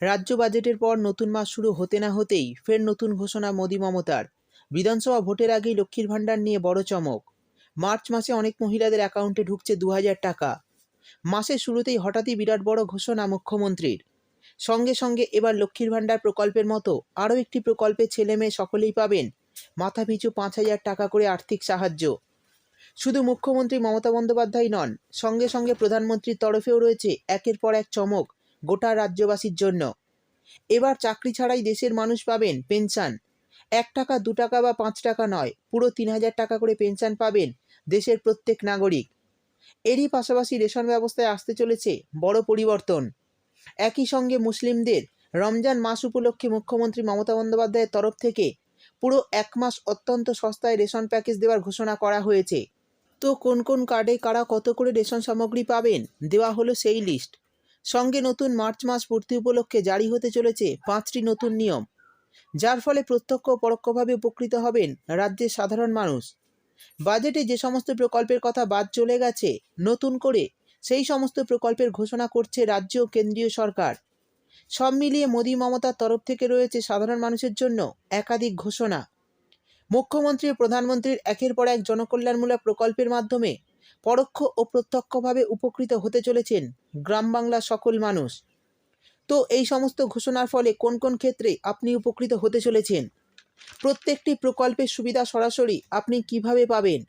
রাজ্য বাজেটের পর নতুন মাস শুরু হতে না হতেই ফের নতুন ঘোষণা মোদি মমতার। বিধানসভা ভোটের আগেই লক্ষ্মীর ভাণ্ডার নিয়ে বড় চমক। মার্চ মাসে অনেক মহিলাদের অ্যাকাউন্টে ঢুকছে দু হাজার টাকা। মাসের শুরুতেই হঠাৎই বিরাট বড় ঘোষণা মুখ্যমন্ত্রীর। সঙ্গে সঙ্গে এবার লক্ষ্মীর ভাণ্ডার প্রকল্পের মতো আরও একটি প্রকল্পে ছেলে মেয়ে সকলেই পাবেন। মাথাপিছু পাঁচ হাজার টাকা করে আর্থিক সাহায্য। শুধু মুখ্যমন্ত্রী মমতা বন্দ্যোপাধ্যায় নন, সঙ্গে সঙ্গে প্রধানমন্ত্রীর তরফেও রয়েছে একের পর এক চমক। গোটা রাজ্যবাসীর জন্য। এবার চাকরি ছাড়াই দেশের মানুষ পাবেন পেনশন। এক টাকা, দু টাকা বা পাঁচ টাকা নয়, পুরো তিন হাজার টাকা করে পেনশন পাবেন দেশের প্রত্যেক নাগরিক। এরই পাশাপাশি রেশন ব্যবস্থায় আসতে চলেছে বড় পরিবর্তন। একই সঙ্গে মুসলিমদের রমজান মাস উপলক্ষে মুখ্যমন্ত্রী মমতা বন্দ্যোপাধ্যায়ের তরফ থেকে পুরো এক মাস অত্যন্ত সস্তায় রেশন প্যাকেজ দেওয়ার ঘোষণা করা হয়েছে। তো কোন কোন কার্ডে কারা কত করে রেশন সামগ্রী পাবেন দেওয়া হলো সেই লিস্ট। সঙ্গে নতুন মার্চ মাস পূর্তি উপলক্ষে জারি হতে চলেছে পাঁচটি নতুন নিয়ম, যার ফলে প্রত্যক্ষ ও পরোক্ষভাবে উপকৃত হবেন রাজ্যের সাধারণ মানুষ। বাজেটে যে সমস্ত প্রকল্পের কথা বাদ চলে গেছে, নতুন করে সেই সমস্ত প্রকল্পের ঘোষণা করছে রাজ্য ও কেন্দ্রীয় সরকার। সব মিলিয়ে মোদী মমতার তরফ থেকে রয়েছে সাধারণ মানুষের জন্য একাধিক ঘোষণা। মুখ্যমন্ত্রী ও প্রধানমন্ত্রীর একের পর এক জনকল্যাণমূলক প্রকল্পের মাধ্যমে পরোক্ষ ও প্রত্যক্ষভাবে উপকৃত হতে চলেছেন গ্রাম বাংলার সকল মানুষ। তো এই সমস্ত ঘোষণার ফলে কোন কোন ক্ষেত্রে আপনি উপকৃত হতে চলেছেন? প্রত্যেকটি প্রকল্পের সুবিধা সরাসরি আপনি কীভাবে পাবেন?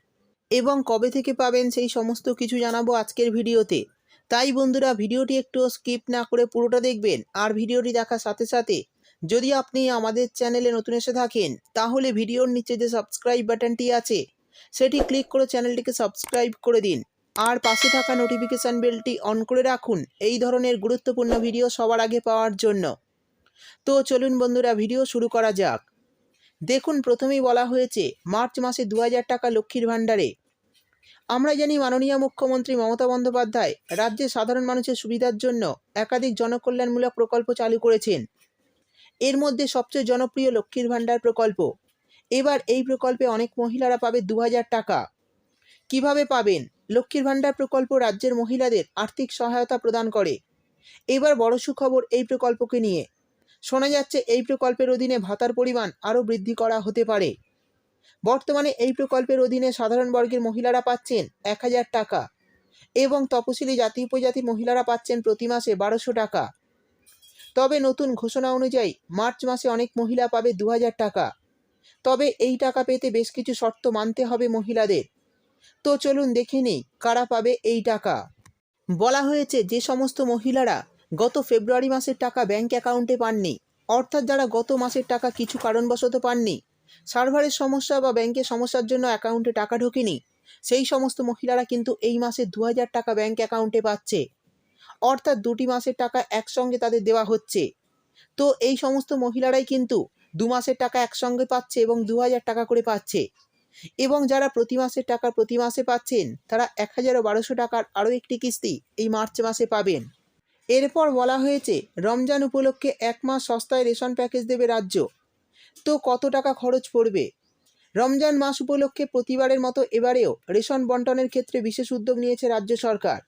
এবং কবে থেকে পাবেন সেই সমস্ত কিছু জানাব আজকের ভিডিওতে। তাই বন্ধুরা, ভিডিওটি একটু স্কিপ না করে পুরোটা দেখবেন আর ভিডিওটি দেখার সাথে সাথে যদি আপনি আমাদের চ্যানেলে নতুন এসে থাকেন, তাহলে ভিডিওর নিচে যে সাবস্ক্রাইব বাটনটি আছে সেটি ক্লিক করে চ্যানেলটিকে সাবস্ক্রাইব করে দিন। আর পাশে থাকা নোটিফিকেশান বেলটি অন করে রাখুন। এই ধরনের গুরুত্বপূর্ণ ভিডিও সবার আগে পাওয়ার জন্য। তো চলুন বন্ধুরা, ভিডিও শুরু করা যাক। দেখুন, প্রথমেই বলা হয়েছে, মার্চ মাসে দু হাজার টাকা লক্ষ্মীর ভাণ্ডারে। আমরা জানি মাননীয় মুখ্যমন্ত্রী মমতা বন্দ্যোপাধ্যায় রাজ্যে সাধারণ মানুষের সুবিধার জন্য একাধিক জনকল্যাণমূলক প্রকল্প চালু করেছেন। এর মধ্যে সবচেয়ে জনপ্রিয় লক্ষ্মীর ভাণ্ডার প্রকল্প এবার এই প্রকল্পে অনেক মহিলারা পাবে দু হাজার টাকা। কীভাবে পাবেন? লক্ষ্মীর ভাণ্ডার প্রকল্প রাজ্যের মহিলাদের আর্থিক সহায়তা প্রদান করে। এবার বড় সুখবর এই প্রকল্পকে নিয়ে। শোনা যাচ্ছে এই প্রকল্পের অধীনে ভাতার পরিমাণ আরও বৃদ্ধি করা হতে পারে। বর্তমানে এই প্রকল্পের অধীনে সাধারণ বর্গের মহিলারা পাচ্ছেন এক হাজার টাকা এবং তপশিলি জাতি উপজাতির মহিলারা পাচ্ছেন প্রতি মাসে বারোশো টাকা। তবে নতুন ঘোষণা অনুযায়ী মার্চ মাসে অনেক মহিলা পাবে দু হাজার টাকা। তবে এই টাকা পেতে বেশ কিছু শর্ত মানতে হবে মহিলাদের। তো চলুন দেখে নিই, কারা পাবে এই টাকা? বলা হয়েছে যে সমস্ত মহিলারা গত ফেব্রুয়ারি মাসের টাকা ব্যাংক অ্যাকাউন্টে পাননি, অর্থাৎ যারা গত মাসের টাকা কিছু কারণবশত পাননি, সার্ভারের সমস্যা বা ব্যাংকের সমস্যার জন্য অ্যাকাউন্টে টাকা ঢোকেনি, সেই সমস্ত মহিলারা কিন্তু এই মাসে দু হাজার টাকা ব্যাংক অ্যাকাউন্টে পাচ্ছে। অর্থাৎ দুটি মাসের টাকা একসঙ্গে তাদের দেওয়া হচ্ছে। তো এই সমস্ত মহিলারাই কিন্তু দু মাসের টাকা একসঙ্গে পাচ্ছে এবং দু হাজার টাকা করে পাচ্ছে। এবং যারা প্রতি মাসের টাকা প্রতি মাসে পাচ্ছেন, তারা এক হাজার বারোশো টাকার আরও একটি কিস্তি এই মার্চ মাসে পাবেন। এরপর বলা হয়েছে, রমজান উপলক্ষে এক মাস সস্তায় রেশন প্যাকেজ দেবে রাজ্য। তো কত টাকা খরচ পড়বে? রমজান মাস উপলক্ষে প্রতিবারের মতো এবারেও রেশন বন্টনের ক্ষেত্রে বিশেষ উদ্যোগ নিয়েছে রাজ্য সরকার।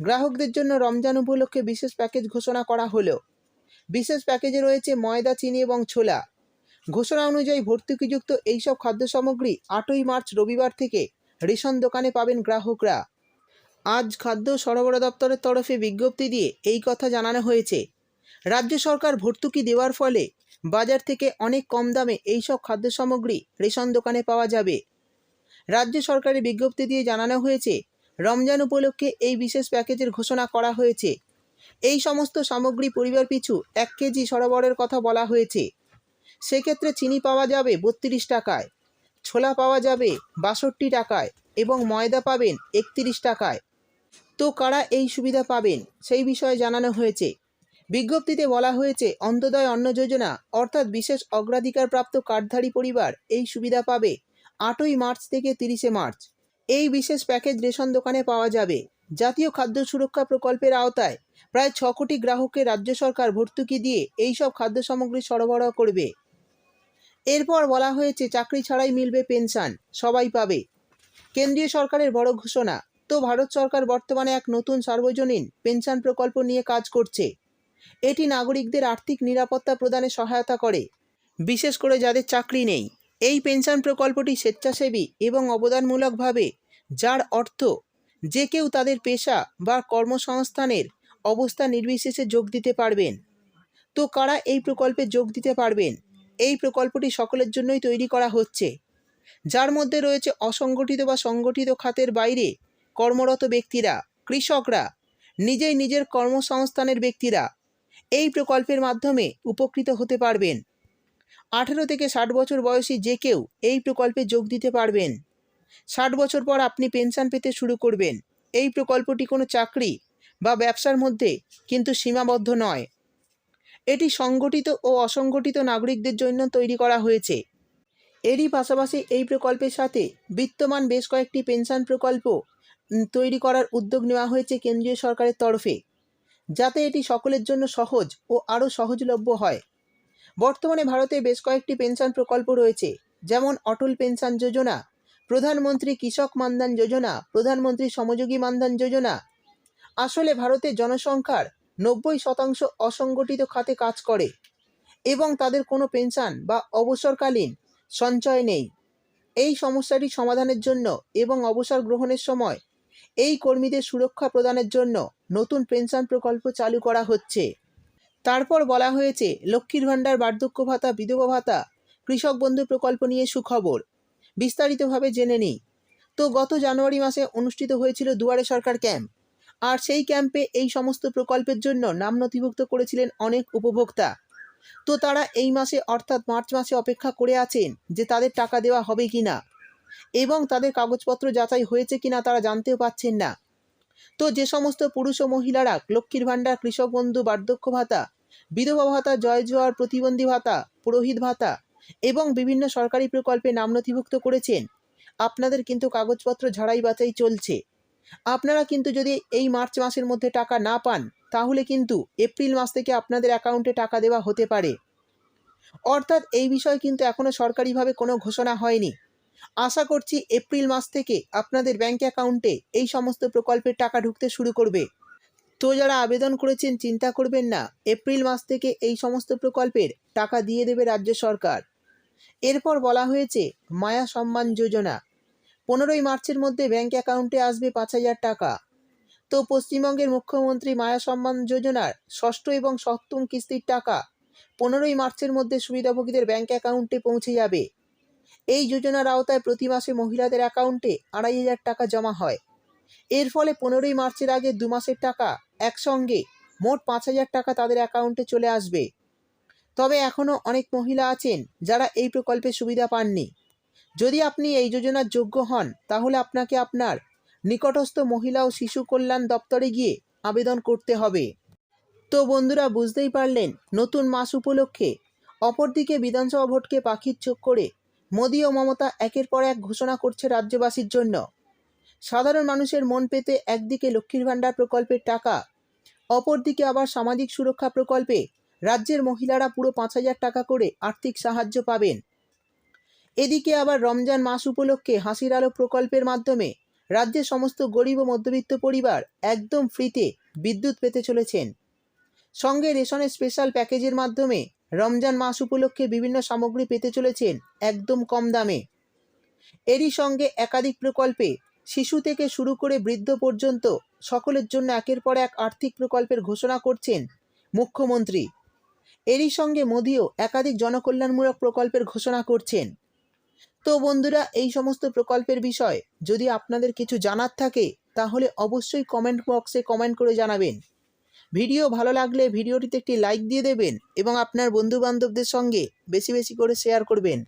গ্রাহকদের জন্য রমজান উপলক্ষে বিশেষ প্যাকেজ ঘোষণা করা হলো। বিশেষ প্যাকেজে রয়েছে ময়দা, চিনি এবং ছোলা। ঘোষণা অনুযায়ী ভর্তুকিযুক্ত এইসব খাদ্য সামগ্রী আটই মার্চ রবিবার থেকে রেশন দোকানে পাবেন গ্রাহকরা। আজ খাদ্য সরবরাহ দপ্তরের তরফে বিজ্ঞপ্তি দিয়ে এই কথা জানানো হয়েছে। রাজ্য সরকার ভর্তুকি দেওয়ার ফলে বাজার থেকে অনেক কম দামে এইসব খাদ্য সামগ্রী রেশন দোকানে পাওয়া যাবে। রাজ্য সরকারের বিজ্ঞপ্তি দিয়ে জানানো হয়েছে, রমজান উপলক্ষে এই বিশেষ প্যাকেজের ঘোষণা করা হয়েছে। এই সমস্ত সামগ্রী পরিবার পিছু এক কেজি সরবরাহের কথা বলা হয়েছে। সেক্ষেত্রে চিনি পাওয়া যাবে বত্রিশ টাকায়। ছোলা পাওয়া যাবে বাষট্টি টাকায় এবং ময়দা পাবেন একত্রিশ টাকায়। তো কারা এই সুবিধা পাবেন? সেই বিষয়ে জানানো হয়েছে। বিজ্ঞপ্তিতে বলা হয়েছে অন্তদয় অন্ন যোজনা অর্থাৎ বিশেষ অগ্রাধিকারপ্রাপ্ত কার্ডধারী পরিবার এই সুবিধা পাবে আটই মার্চ থেকে তিরিশে মার্চ। এই বিশেষ প্যাকেজ রেশন দোকানে পাওয়া যাবে। জাতীয় খাদ্য সুরক্ষা প্রকল্পের আওতায় প্রায় ছ কোটি গ্রাহককে রাজ্য সরকার ভর্তুকি দিয়ে এইসব খাদ্য সামগ্রী সরবরাহ করবে। এরপর বলা হয়েছে, চাকরি ছাড়াই মিলবে পেনশন, সবাই পাবে। কেন্দ্রীয় সরকারের বড় ঘোষণা, তো ভারত সরকার বর্তমানে এক নতুন সার্বজনীন পেনশন প্রকল্প নিয়ে কাজ করছে। এটি নাগরিকদের আর্থিক নিরাপত্তা প্রদানে সহায়তা করে। বিশেষ করে যাদের চাকরি নেই, এই পেনশন প্রকল্পটি স্বেচ্ছাসেবী এবং অবদানমূলকভাবে, যার অর্থ যে কেউ তাদের পেশা বা কর্মসংস্থানের অবস্থা নির্বিশেষে যোগ দিতে পারবেন। তো কারা এই প্রকল্পে যোগ দিতে পারবেন? এই প্রকল্পটি সকলের জন্যই তৈরি করা হচ্ছে। যার মধ্যে রয়েছে অসংগঠিত বা সংগঠিত খাতের বাইরে কর্মরত ব্যক্তিরা, কৃষকরা, নিজেই নিজের কর্মসংস্থানের ব্যক্তিরা এই প্রকল্পের মাধ্যমে উপকৃত হতে পারবেন। আঠেরো থেকে ষাট বছর বয়সী যে কেউ এই প্রকল্পে যোগ দিতে পারবেন। ষাট বছর পর আপনি পেনশন পেতে শুরু করবেন। এই প্রকল্পটি কোনো চাকরি বা ব্যবসার মধ্যে কিন্তু সীমাবদ্ধ নয়। এটি সংগঠিত ও অসংগঠিত নাগরিকদের জন্য তৈরি করা হয়েছে। এরই পাশাপাশি এই প্রকল্পের সাথে বিত্তমান বেশ কয়েকটি পেনশন প্রকল্প তৈরি করার উদ্যোগ নেওয়া হয়েছে কেন্দ্রীয় সরকারের তরফে, যাতে এটি সকলের জন্য সহজ ও আরও সহজলভ্য হয়। বর্তমানে ভারতে বেশ কয়েকটি পেনশন প্রকল্প রয়েছে, যেমন অটল পেনশন যোজনা, প্রধানমন্ত্রী কৃষক মানধন যোজনা, প্রধানমন্ত্রী সমযোগী মানধন যোজনা। আসলে ভারতের জনসংখ্যার নব্বই শতাংশ অসংগঠিত খাতে কাজ করে এবং তাদের কোনো পেনশন বা অবসরকালীন সঞ্চয় নেই। এই সমস্যাটি সমাধানের জন্য এবং অবসর গ্রহণের সময় এই কর্মীদের সুরক্ষা প্রদানের জন্য নতুন পেনশন প্রকল্প চালু করা হচ্ছে। তারপর বলা হয়েছে, লক্ষ্মীর ভাণ্ডার, বার্ধক্য ভাতা, বিধবা ভাতা, কৃষক বন্ধু প্রকল্প নিয়ে সুখবর। বিস্তারিতভাবে জেনে নিই। তো গত জানুয়ারি মাসে অনুষ্ঠিত হয়েছিল দুয়ারে সরকার ক্যাম্প। আর সেই ক্যাম্পে এই সমস্ত প্রকল্পের জন্য নাম নথিভুক্ত করেছিলেন অনেক উপভোক্তা। তো তারা এই মাসে অর্থাৎ মার্চ মাসে অপেক্ষা করে আছেন যে তাদের টাকা দেওয়া হবে কি না এবং তাদের কাগজপত্র যাচাই হয়েছে কিনা তারা জানতেও পাচ্ছেন না। তো যে সমস্ত পুরুষ ও মহিলারা লক্ষ্মীর ভাণ্ডার, কৃষক বন্ধু, বার্ধক্য ভাতা, বিধবা ভাতা, জয় জোয়ার, প্রতিবন্ধী ভাতা, পুরোহিত ভাতা এবং বিভিন্ন সরকারি প্রকল্পে নাম নথিভুক্ত করেছেন, আপনাদের কিন্তু কাগজপত্র ঝাড়াই বাছাই চলছে। আপনারা কিন্তু যদি এই মার্চ মাসের মধ্যে টাকা না পান, তাহলে কিন্তু এপ্রিল মাস থেকে আপনাদের অ্যাকাউন্টে টাকা দেওয়া হতে পারে। অর্থাৎ এই বিষয়ে কিন্তু এখনও সরকারিভাবে কোনো ঘোষণা হয়নি। আশা করছি এপ্রিল মাস থেকে আপনাদের ব্যাঙ্ক অ্যাকাউন্টে এই সমস্ত প্রকল্পের টাকা ঢুকতে শুরু করবে। তো যারা আবেদন করেছেন, চিন্তা করবেন না, এপ্রিল মাস থেকে এই সমস্ত প্রকল্পের টাকা দিয়ে দেবে রাজ্য সরকার। এরপর বলা হয়েছে, মায়া সম্মান যোজনা। পনেরোই মার্চের মধ্যে ব্যাংক অ্যাকাউন্টে আসবে পাঁচ হাজার টাকা। তো পশ্চিমবঙ্গের মুখ্যমন্ত্রী মায়া সম্মান যোজনার ষষ্ঠ এবং সপ্তম কিস্তির টাকা পনেরোই মার্চের মধ্যে সুবিধাভোগীদের ব্যাংক অ্যাকাউন্টে পৌঁছে যাবে। এই যোজনার আওতায় প্রতি মাসে মহিলাদের অ্যাকাউন্টে আড়াই হাজার টাকা জমা হয়। এর ফলে পনেরোই মার্চের আগে দু মাসের টাকা একসঙ্গে মোট পাঁচ হাজার টাকা তাদের অ্যাকাউন্টে চলে আসবে। তবে এখনও অনেক মহিলা আছেন যারা এই প্রকল্পের সুবিধা পাননি। যদি আপনি এই যোজনার যোগ্য হন, তাহলে আপনাকে আপনার নিকটস্থ মহিলা ও শিশু কল্যাণ দপ্তরে গিয়ে আবেদন করতে হবে। তো বন্ধুরা, বুঝতেই পারলেন, নতুন মাস উপলক্ষে অপরদিকে বিধানসভা ভোটকে পাখির চোখ করে মোদী ও মমতা একের পর এক ঘোষণা করছে রাজ্যবাসীর জন্য। সাধারণ মানুষের মন পেতে একদিকে লক্ষ্মীর ভাণ্ডার প্রকল্পের টাকা, অপরদিকে আবার সামাজিক সুরক্ষা প্রকল্পে রাজ্যের মহিলারা পুরো পাঁচ হাজার টাকা করে আর্থিক সাহায্য পাবেন। এদিকে আবার রমজান মাস উপলক্ষে হাসির আলো প্রকল্পের মাধ্যমে রাজ্যের সমস্ত গরিব ও মধ্যবিত্ত পরিবার একদম ফ্রিতে বিদ্যুৎ পেতে চলেছেন। সঙ্গে রেশনের স্পেশাল প্যাকেজের মাধ্যমে রমজান মাস উপলক্ষে বিভিন্ন সামগ্রী পেতে চলেছেন একদম কম দামে। এরই সঙ্গে একাধিক প্রকল্পে শিশু থেকে শুরু করে বৃদ্ধ পর্যন্ত সকলের জন্য একের পর এক আর্থিক প্রকল্পের ঘোষণা করছেন মুখ্যমন্ত্রী। এরই সঙ্গে মোদিও একাধিক জনকল্যাণমূলক প্রকল্পের ঘোষণা করছেন। তো বন্ধুরা, এই সমস্ত প্রকল্পের বিষয় যদি আপনাদের কিছু জানার থাকে, তাহলে অবশ্যই কমেন্ট বক্সে কমেন্ট করে জানাবেন। ভিডিও ভালো লাগলে ভিডিওটিতে একটি লাইক দিয়ে দেবেন এবং আপনার বন্ধুবান্ধবদের সঙ্গে বেশি বেশি করে শেয়ার করবেন।